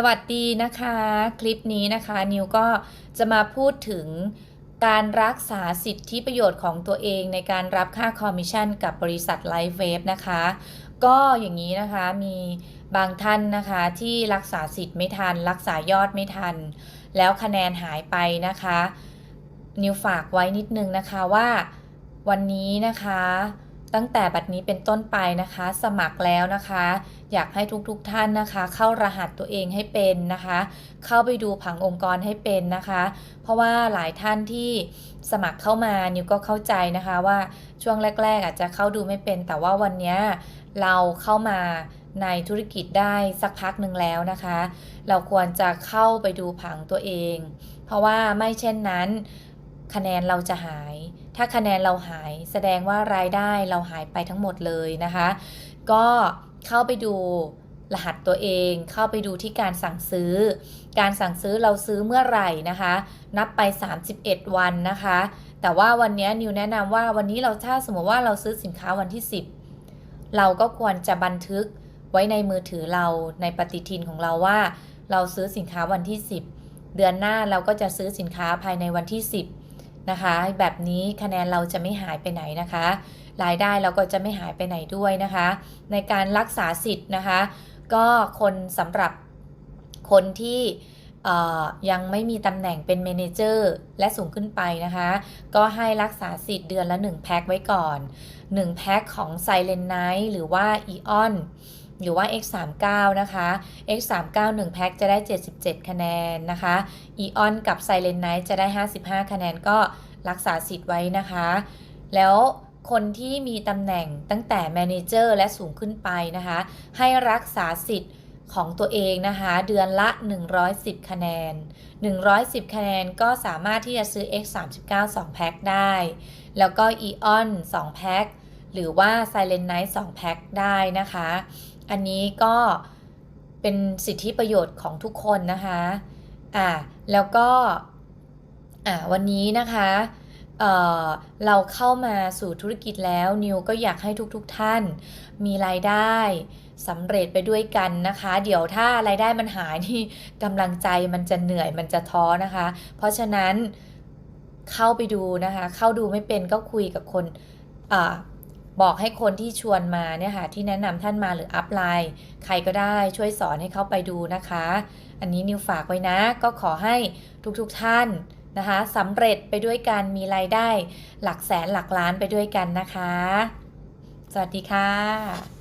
สวัสดีนะคะ คลิปนี้นะคะ นิวก็จะมาพูดถึงการรักษาสิทธิประโยชน์ของตัวเองในการรับค่าคอมมิชชั่นกับบริษัทไลฟ์เวฟนะคะ ก็อย่างนี้นะคะมีบางท่านนะคะที่รักษาสิทธิ์ไม่ทัน รักษายอดไม่ทัน แล้วคะแนนหายไปนะคะ นิวฝากไว้นิดนึงนะคะว่าวันนี้นะคะ ตั้งแต่บัดนี้เป็นต้นไปนะคะ สมัครแล้วนะคะ อยากให้ทุกๆทท่านนะคะ เข้ารหัสตัวเองให้เป็นนะคะ เข้าไปดูผังองค์กรให้เป็นนะคะ เพราะว่าหลายท่านที่สมัครเข้ามานิวก็เข้าใจนะคะว่าช่วงแรก ๆ อาจจะเข้าดูไม่เป็น แต่ว่าวันนี้เราเข้ามาในธุรกิจได้สักพักหนึ่งแล้วนะคะ เราควรจะเข้าไปดูผังตัวเอง เพราะว่าไม่เช่นนั้น คะแนนเราจะหาย ถ้าคะแนนเราหายแสดงว่ารายได้เราหายไปทั้งหมดเลยนะคะ ก็เข้าไปดูรหัสตัวเอง เข้าไปดูที่การสั่งซื้อ การสั่งซื้อเราซื้อเมื่อไหร่นะคะ นับไป 31 วันนะคะ แต่ว่าวันนี้นิวแนะนำว่าวันนี้เราถ้าสมมติว่าเราซื้อสินค้าวันที่ 10 เราก็ควรจะบันทึกไว้ในมือถือเราในปฏิทินของเราว่า เราซื้อสินค้าวันที่ 10 เดือนหน้าเราก็จะซื้อสินค้าภายในวันที่ 10 นะคะ แบบนี้คะแนนเราจะไม่หายไปไหนนะคะ รายได้เราก็จะไม่หายไปไหนด้วยนะคะ ในการรักษาสิทธิ์นะคะ ก็คนสำหรับคนที่ยังไม่มีตำแหน่งเป็นเมนเจอร์และสูงขึ้นไปนะคะ ก็ให้รักษาสิทธิ์เดือนละ 1 แพ็คไว้ก่อน 1 แพ็คของ Silent Night หรือว่า Eon หรือว่า X39 นะคะ X39 1แพ็คจะได้ 77 คะแนนนะคะ Eon กับ Silent Night จะได้ 55 คะแนนก็รักษาสิทธิ์ไว้นะคะ แล้วคนที่มีตำแหน่งตั้งแต่ Manager และสูงขึ้นไปนะคะ ให้รักษาสิทธิ์ของตัวเองนะคะ เดือนละ 110 คะแนน 110 คะแนนก็สามารถที่จะซื้อ X39 2แพ็คได้ แล้วก็ Eon 2แพ็คหรือว่า Silent Night 2แพ็คได้นะคะ อันนี้ก็เป็นสิทธิประโยชน์ของทุกคนนะคะอ่าแล้วก็อ่าวันนี้นะคะเอ่อเราเข้ามาสู่ธุรกิจแล้วนิวก็อยากให้ทุกๆทท่าน มีรายได้สำเร็จไปด้วยกันนะคะ เดี๋ยวถ้ารายได้มันหายนี่กำลังใจมันจะเหนื่อยมันจะท้อนะคะ เพราะฉะนั้นเข้าไปดูนะคะ เข้าดูไม่เป็นก็คุยกับคนอ่า บอกให้คนที่ชวนมาเนี่ยค่ะที่แนะนำท่านมาหรืออัพไลน์ใครก็ได้ช่วยสอนให้เขาไปดูนะคะ อันนี้นิวฝากไว้นะ ก็ขอให้ทุกๆทท่านนะคะสำเร็จไปด้วยกันมีรายได้ หลักแสนหลักล้านไปด้วยกันนะคะ สวัสดีค่ะ